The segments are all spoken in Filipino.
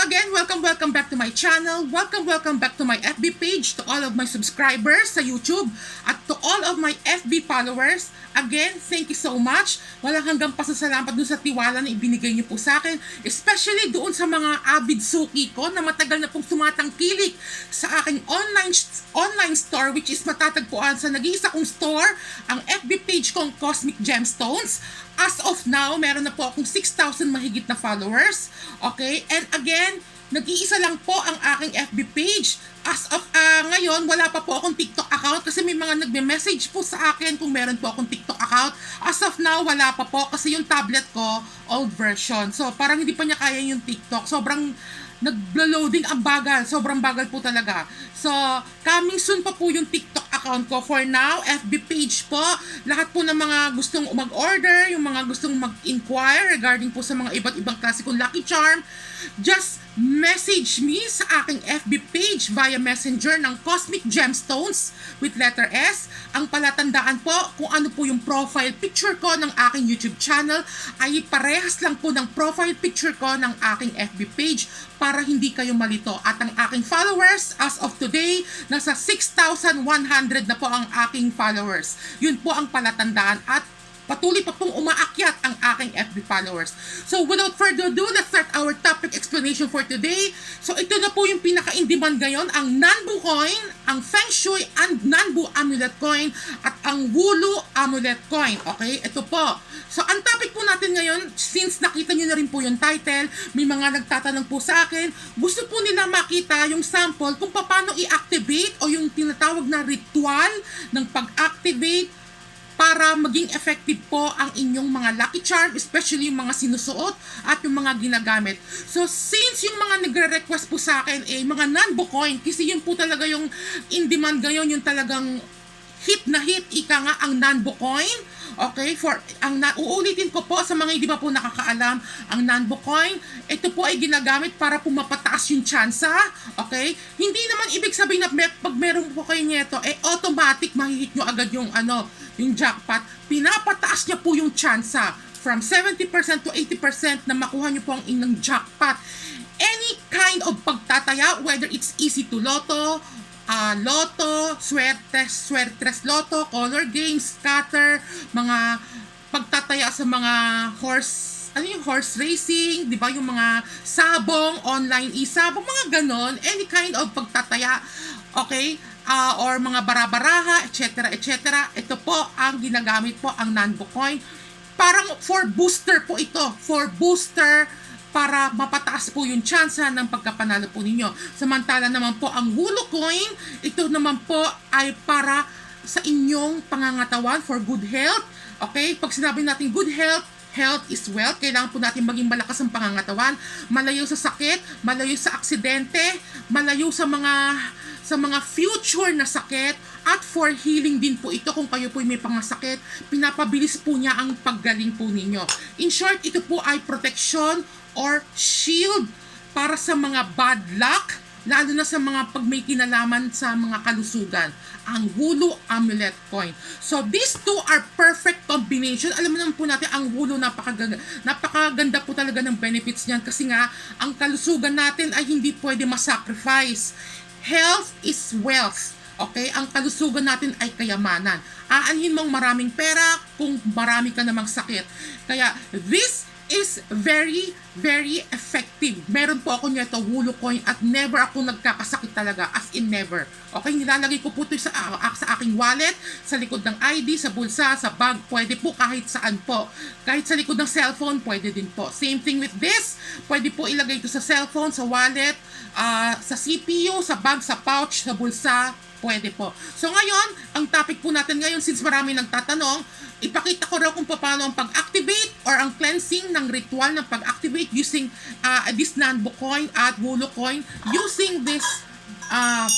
again, welcome, welcome back to my channel. Welcome, welcome back to my FB page, to all of my subscribers sa YouTube, at to all of my FB followers. Again, thank you so much. Walang hanggang pasasalamat dun sa tiwala na ibinigay niyo po sa akin, especially doon sa mga avid suki ko na matagal na pong tumatangkilik sa aking online online store which is matatagpuan sa nag-iisa kong store, ang FB page kong Cosmic Gemstones. As of now, meron na po akong 6,000 mahigit na followers. Okay? And again, nag-iisa lang po ang aking FB page. As of ah, ngayon, wala pa po akong TikTok account kasi may mga nagme-message po sa akin kung meron po akong TikTok account. As of now, wala pa po kasi yung tablet ko, old version. So, parang hindi pa niya kaya yung TikTok. Sobrang naglo-loading ang bagal. Sobrang bagal po talaga. So, coming soon pa po yung TikTok account ko. For now, FB page po. Lahat po ng mga gustong mag-order, yung mga gustong mag-inquire regarding po sa mga iba't ibang klase kong Lucky Charm, just message me sa aking FB page via messenger ng Cosmic Gemstones with letter S. Ang palatandaan po kung ano po yung profile picture ko ng aking YouTube channel ay parehas lang po ng profile picture ko ng aking FB page para hindi kayo malito. At ang aking followers as of today, nasa 6,100 na po ang aking followers. Yun po ang palatandaan at patuloy pa pong umaakyat ang aking FB followers. So without further ado, let's start our topic explanation for today. So ito na po yung pinaka-in-demand ngayon, ang Nanbu coin, ang Feng Shui and Nanbu amulet coin, at ang Wulu amulet coin. Okay, ito po. So ang topic po natin ngayon, since nakita nyo na rin po yung title, may mga nagtatanong po sa akin, gusto po nila makita yung sample kung paano i-activate o yung tinatawag na ritual ng pag-activate para maging effective po ang inyong mga lucky charm, especially yung mga sinusuot at yung mga ginagamit. So, since yung mga nagre-request po sa akin, eh, mga non coin, kasi yun po talaga yung in demand ngayon, yung talagang hit na hit, ika nga ang Nanbo coin. Okay, for ang na, uulitin ko po sa mga hindi pa po nakakaalam, ang Nanbo coin, ito po ay ginagamit para pumapataas yung tsansa. Okay? Hindi naman ibig sabihin na may, pag meron po kayo nito, eh automatic mahihit nyo agad yung ano, yung jackpot. Pinapataas niya po yung tsansa from 70% to 80% na makuha niyo po ang inyong jackpot. Any kind of pagtataya, whether it's easy to lotto, ah loto, swertes, swertres loto, color games, scatter, mga pagtataya sa mga horse, ano yung horse racing, di ba? Yung mga sabong, online e-sabong, mga ganon, any kind of pagtataya, okay? Ah, or mga barabaraha, etc. etc. Ito po ang ginagamit po ang Nanbo coin. Parang for booster po ito, for booster para mapataas po yung tsansa ng pagkapanalo po ninyo. Samantala naman po ang Wulo coin, ito naman po ay para sa inyong pangangatawan for good health. Okay? Pag sinabi natin good health, health is wealth. Kailangan po natin maging malakas ang pangangatawan, malayo sa sakit, malayo sa aksidente, malayo sa mga sa mga future na sakit at for healing din po ito kung kayo po may pangasakit, pinapabilis po niya ang paggaling po ninyo. In short, ito po ay protection or shield para sa mga bad luck, lalo na sa mga pag may kinalaman sa mga kalusugan, ang Hulu Amulet Coin. So, these two are perfect combination. Alam naman po natin, ang Hulu napakaganda, napakaganda po talaga ng benefits niyan kasi nga, ang kalusugan natin ay hindi pwede masacrifice. Health is wealth. Okay? Ang kalusugan natin ay kayamanan. Aanhin mong maraming pera kung marami ka namang sakit. Kaya, this is very, very effective. Meron po ako nito, Wulo Coin, at never ako nagkakasakit talaga, as in never. Okay, nilalagay ko po ito sa, uh, sa aking wallet, sa likod ng ID, sa bulsa, sa bag, pwede po kahit saan po. Kahit sa likod ng cellphone, pwede din po. Same thing with this, pwede po ilagay ito sa cellphone, sa wallet, uh, sa CPU, sa bag, sa pouch, sa bulsa, Pwede po. So ngayon, ang topic po natin ngayon, since marami nagtatanong, ipakita ko raw kung paano ang pag-activate or ang cleansing ng ritual ng pag-activate using uh, this Nanbo coin at Wulo coin using this uh,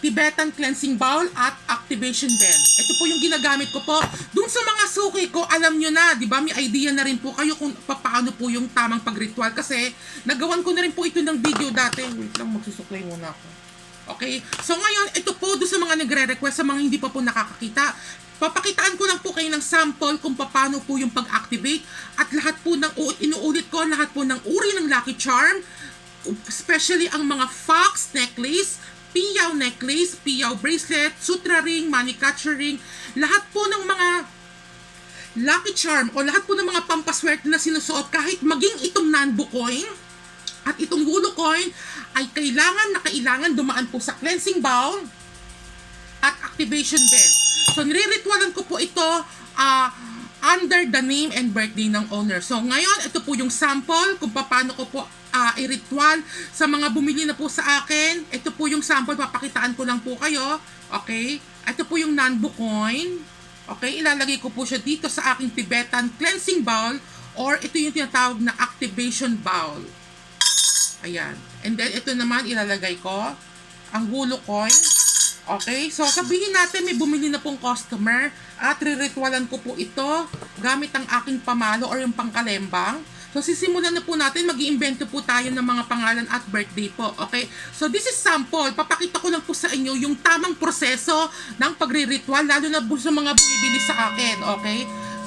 Tibetan cleansing bowl at activation bell. Ito po yung ginagamit ko po. Dun sa mga suki ko, alam nyo na, di ba? May idea na rin po kayo kung paano po yung tamang pag-ritual kasi nagawan ko na rin po ito ng video dati. Wait lang, magsusuklay muna ako. Okay? So ngayon, ito po do sa mga nagre-request, sa mga hindi pa po nakakakita, papakitaan ko lang po kayo ng sample kung paano po yung pag-activate at lahat po ng, inuulit ko, lahat po ng uri ng Lucky Charm, especially ang mga fox necklace, piyaw necklace, piyaw bracelet, sutra ring, manicure ring, lahat po ng mga lucky charm o lahat po ng mga pampaswerte na sinusuot kahit maging itong nanbo coin at itong hulo coin ay kailangan na kailangan dumaan po sa cleansing bowl at activation bell. So, nire-ritualan ko po ito ah, under the name and birthday ng owner. So, ngayon, ito po yung sample kung paano ko po ah, i-ritual sa mga bumili na po sa akin. Ito po yung sample, papakitaan ko lang po kayo. Okay? Ito po yung Nanbo coin. Okay? Ilalagay ko po siya dito sa aking Tibetan cleansing bowl or ito yung tinatawag na activation bowl. Ayan. And then, ito naman, ilalagay ko ang hulo coin. Okay? So, sabihin natin may bumili na pong customer at riritualan ko po ito gamit ang aking pamalo or yung pangkalembang. So, sisimulan na po natin. mag iimbento po tayo ng mga pangalan at birthday po. Okay? So, this is sample. Papakita ko lang po sa inyo yung tamang proseso ng pagre-ritual, lalo na po sa mga bumibili sa akin. Okay?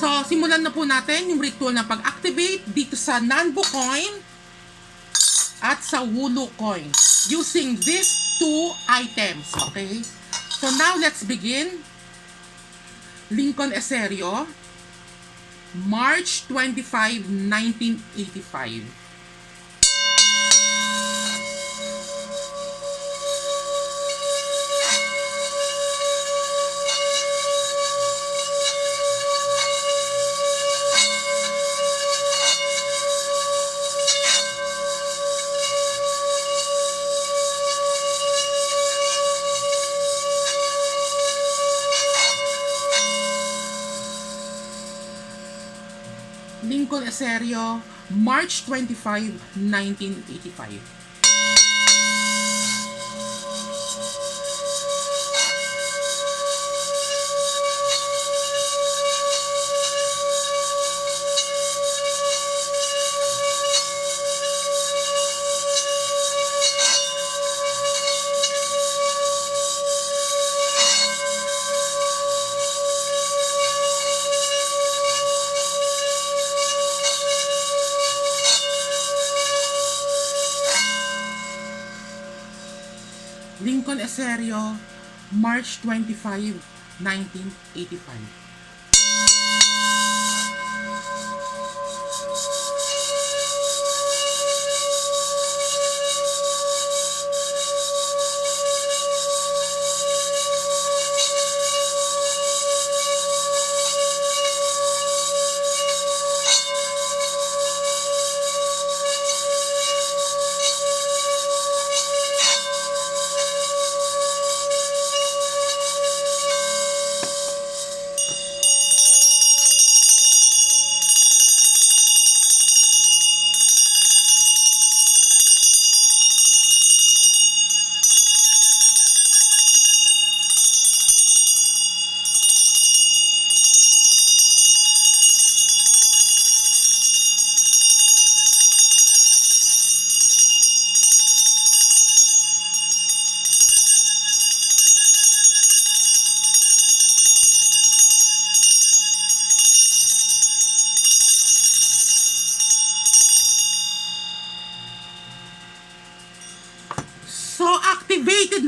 So, simulan na po natin yung ritual na pag-activate dito sa Nanbo Coin at sa Wulu coin using these two items. Okay? So now let's begin. Lincoln Eserio, March 25, 1985. Lincoln Eserio, March 25, 1985. Eserio, March 25, 1985.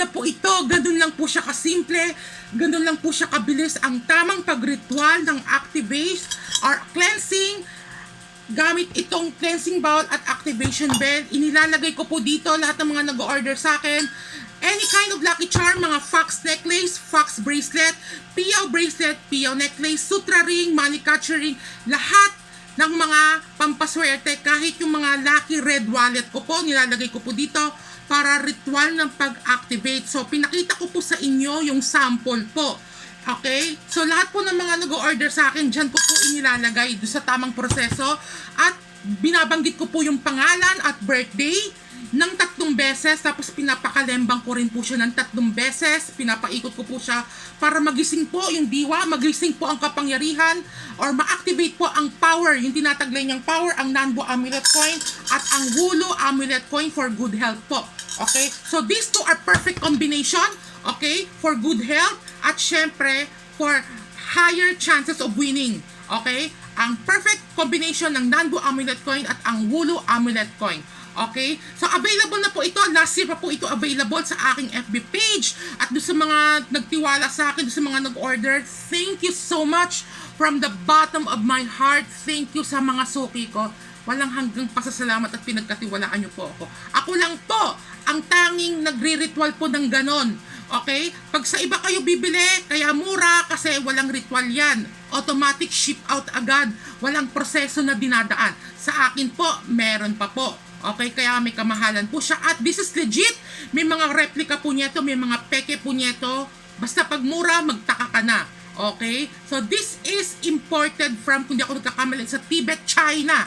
Na po ito. Ganun lang po siya kasimple. Ganun lang po siya kabilis. Ang tamang pagritual ng activate or cleansing gamit itong cleansing bowl at activation bell. Inilalagay ko po dito lahat ng mga nag-order sa akin. Any kind of lucky charm, mga fox necklace, fox bracelet, piyaw bracelet, piyaw necklace, sutra ring, manicure ring, lahat ng mga pampaswerte, kahit yung mga lucky red wallet ko po, nilalagay ko po dito para ritual ng pag-activate. So, pinakita ko po sa inyo yung sample po. Okay? So, lahat po ng mga nag-order sa akin, dyan ko po inilalagay doon sa tamang proseso. At binabanggit ko po yung pangalan at birthday ng tatlong beses. Tapos pinapakalembang ko rin po siya ng tatlong beses. Pinapaikot ko po siya para magising po yung diwa, magising po ang kapangyarihan, or ma-activate po ang power, yung tinataglay niyang power, ang Nanbo Amulet Coin at ang Hulu Amulet Coin for good health po. Okay? So these two are perfect combination, okay, for good health at syempre for higher chances of winning. Okay? Ang perfect combination ng Nanbo Amulet Coin at ang Hulu Amulet Coin. Okay? So, available na po ito. Last pa po ito available sa aking FB page. At doon sa mga nagtiwala sa akin, doon sa mga nag-order, thank you so much from the bottom of my heart. Thank you sa mga suki ko. Walang hanggang pasasalamat at pinagkatiwalaan niyo po ako. Ako lang po ang tanging nagre-ritual po ng ganon. Okay? Pag sa iba kayo bibili, kaya mura kasi walang ritual yan. Automatic ship out agad. Walang proseso na dinadaan. Sa akin po, meron pa po. Okay, kaya may kamahalan po siya. At this is legit. May mga replica po nito, may mga peke po nito. Basta pag mura, magtaka ka na. Okay? So this is imported from, kung di ako nagkakamali, sa Tibet, China.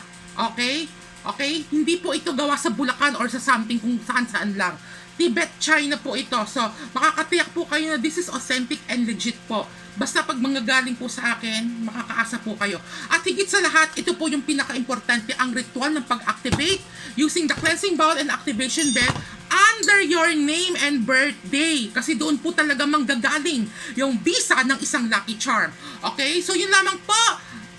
Okay? Okay? Hindi po ito gawa sa Bulacan or sa something kung saan-saan lang. Tibet, China po ito. So, makakatiyak po kayo na this is authentic and legit po. Basta pag mga galing po sa akin, makakaasa po kayo. At higit sa lahat, ito po yung pinaka-importante, ang ritual ng pag-activate using the cleansing bowl and activation bell under your name and birthday. Kasi doon po talaga manggagaling yung visa ng isang lucky charm. Okay? So, yun lamang po.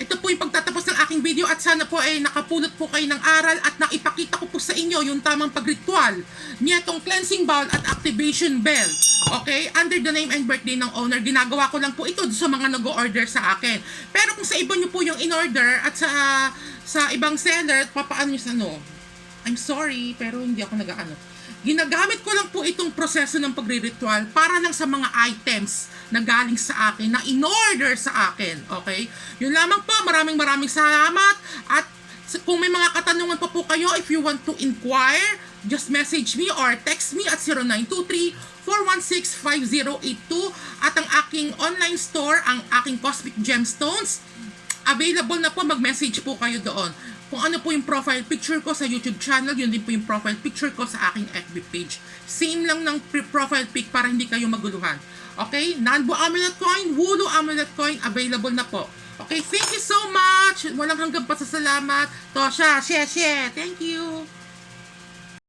Ito po yung pagtatapos ng aking video at sana po ay nakapulot po kayo ng aral at naipakita ko po sa inyo yung tamang pagritual nitong cleansing bowl at activation bell. Okay? Under the name and birthday ng owner, ginagawa ko lang po ito sa mga nag-order sa akin. Pero kung sa iba nyo po yung in-order at sa sa ibang seller, papaano nyo sa ano? I'm sorry, pero hindi ako nag-ano. Ginagamit ko lang po itong proseso ng pagre-ritual para lang sa mga items na galing sa akin, na in-order sa akin. Okay? Yun lamang po. Maraming maraming salamat. At kung may mga katanungan pa po kayo, if you want to inquire, just message me or text me at 0923-416-5082 at ang aking online store, ang aking Cosmic Gemstones, available na po, mag-message po kayo doon. Kung ano po yung profile picture ko sa YouTube channel, yun din po yung profile picture ko sa aking FB page. Same lang ng profile pic para hindi kayo maguluhan. Okay? Nanbo Amulet Coin, Wulu Amulet Coin, available na po. Okay, thank you so much. Walang hanggang pasasalamat. Tosha, share, share. Thank you.